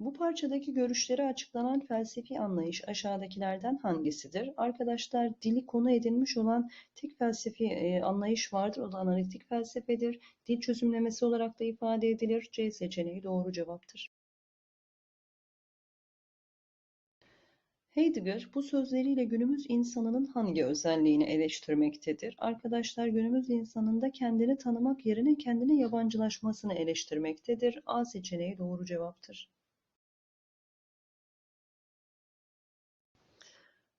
Bu parçadaki görüşleri açıklanan felsefi anlayış aşağıdakilerden hangisidir? Arkadaşlar dili konu edinmiş olan tek felsefi e, anlayış vardır. O da analitik felsefedir. Dil çözümlemesi olarak da ifade edilir. C seçeneği doğru cevaptır. Heidegger bu sözleriyle günümüz insanının hangi özelliğini eleştirmektedir? Arkadaşlar günümüz insanında kendini tanımak yerine kendine yabancılaşmasını eleştirmektedir. A seçeneği doğru cevaptır.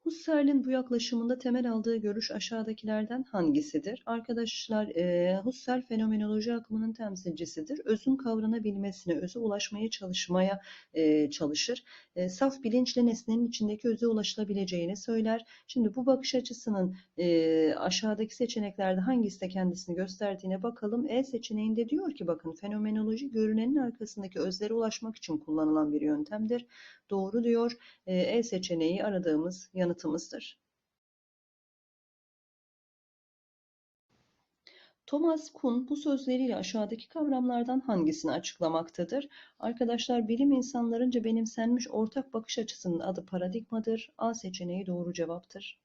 Husserl'in bu yaklaşımında temel aldığı görüş aşağıdakilerden hangisidir? Arkadaşlar e, Husserl fenomenoloji akımının temsilcisidir. Özün kavranabilmesine, öze ulaşmaya çalışmaya e, çalışır. E, saf bilinçle nesnenin içindeki öze ulaşılabileceğini söyler. Şimdi bu bakış açısının e, aşağıdaki seçeneklerde hangisi de kendisini gösterdiğine bakalım. E seçeneğinde diyor ki bakın fenomenoloji görünenin arkasındaki özlere ulaşmak için kullanılan bir yöntemdir. Doğru diyor. E, e seçeneği aradığımız yanıtımızdır. Thomas Kuhn bu sözleriyle aşağıdaki kavramlardan hangisini açıklamaktadır? Arkadaşlar bilim insanlarınca benimsenmiş ortak bakış açısının adı paradigmadır. A seçeneği doğru cevaptır.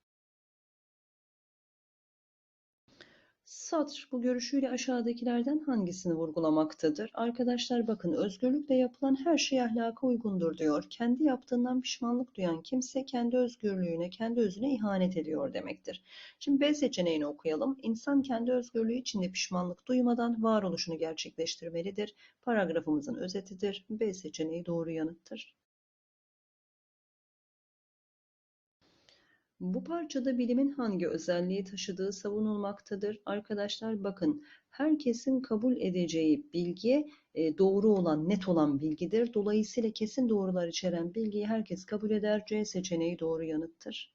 Satr bu görüşüyle aşağıdakilerden hangisini vurgulamaktadır? Arkadaşlar bakın özgürlükle yapılan her şey ahlaka uygundur diyor. Kendi yaptığından pişmanlık duyan kimse kendi özgürlüğüne, kendi özüne ihanet ediyor demektir. Şimdi B seçeneğini okuyalım. İnsan kendi özgürlüğü içinde pişmanlık duymadan varoluşunu gerçekleştirmelidir. Paragrafımızın özetidir. B seçeneği doğru yanıttır. Bu parçada bilimin hangi özelliği taşıdığı savunulmaktadır? Arkadaşlar bakın herkesin kabul edeceği bilgi e, doğru olan, net olan bilgidir. Dolayısıyla kesin doğrular içeren bilgiyi herkes kabul eder. C seçeneği doğru yanıttır.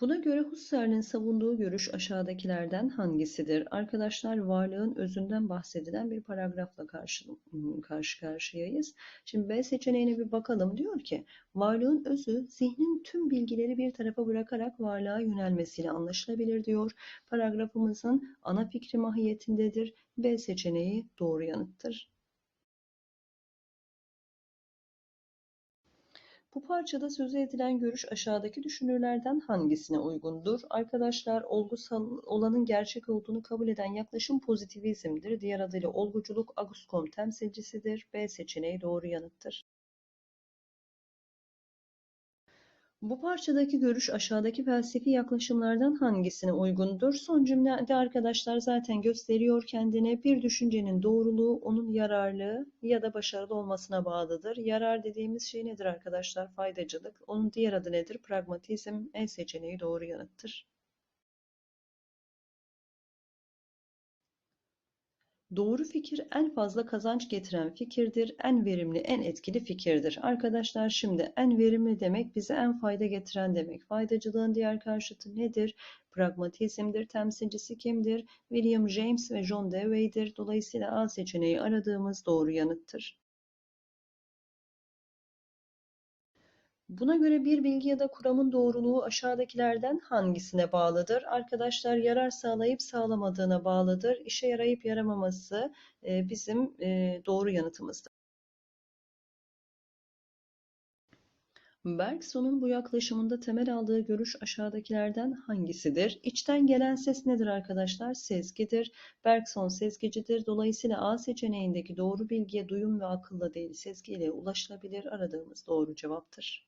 Buna göre Husserl'in savunduğu görüş aşağıdakilerden hangisidir? Arkadaşlar varlığın özünden bahsedilen bir paragrafla karşı, karşı karşıyayız. Şimdi B seçeneğine bir bakalım. Diyor ki varlığın özü zihnin tüm bilgileri bir tarafa bırakarak varlığa yönelmesiyle anlaşılabilir diyor. Paragrafımızın ana fikri mahiyetindedir. B seçeneği doğru yanıttır. Bu parçada sözü edilen görüş aşağıdaki düşünürlerden hangisine uygundur? Arkadaşlar olgusal olanın gerçek olduğunu kabul eden yaklaşım pozitivizmdir. Diğer adıyla olguculuk Auguste Comte temsilcisidir. B seçeneği doğru yanıttır. Bu parçadaki görüş aşağıdaki felsefi yaklaşımlardan hangisine uygundur? Son cümlede arkadaşlar zaten gösteriyor kendine bir düşüncenin doğruluğu onun yararlı ya da başarılı olmasına bağlıdır. Yarar dediğimiz şey nedir arkadaşlar? Faydacılık. Onun diğer adı nedir? Pragmatizm. E seçeneği doğru yanıttır. Doğru fikir en fazla kazanç getiren fikirdir. En verimli, en etkili fikirdir. Arkadaşlar şimdi en verimli demek bize en fayda getiren demek. Faydacılığın diğer karşıtı nedir? Pragmatizmdir. Temsilcisi kimdir? William James ve John Dewey'dir. Dolayısıyla A seçeneği aradığımız doğru yanıttır. Buna göre bir bilgi ya da kuramın doğruluğu aşağıdakilerden hangisine bağlıdır? Arkadaşlar yarar sağlayıp sağlamadığına bağlıdır. İşe yarayıp yaramaması e, bizim e, doğru yanıtımızdır. Bergson'un bu yaklaşımında temel aldığı görüş aşağıdakilerden hangisidir? İçten gelen ses nedir arkadaşlar? Sezgidir. Bergson sezgicidir. Dolayısıyla A seçeneğindeki doğru bilgiye duyum ve akılla değil sezgiyle ulaşılabilir aradığımız doğru cevaptır.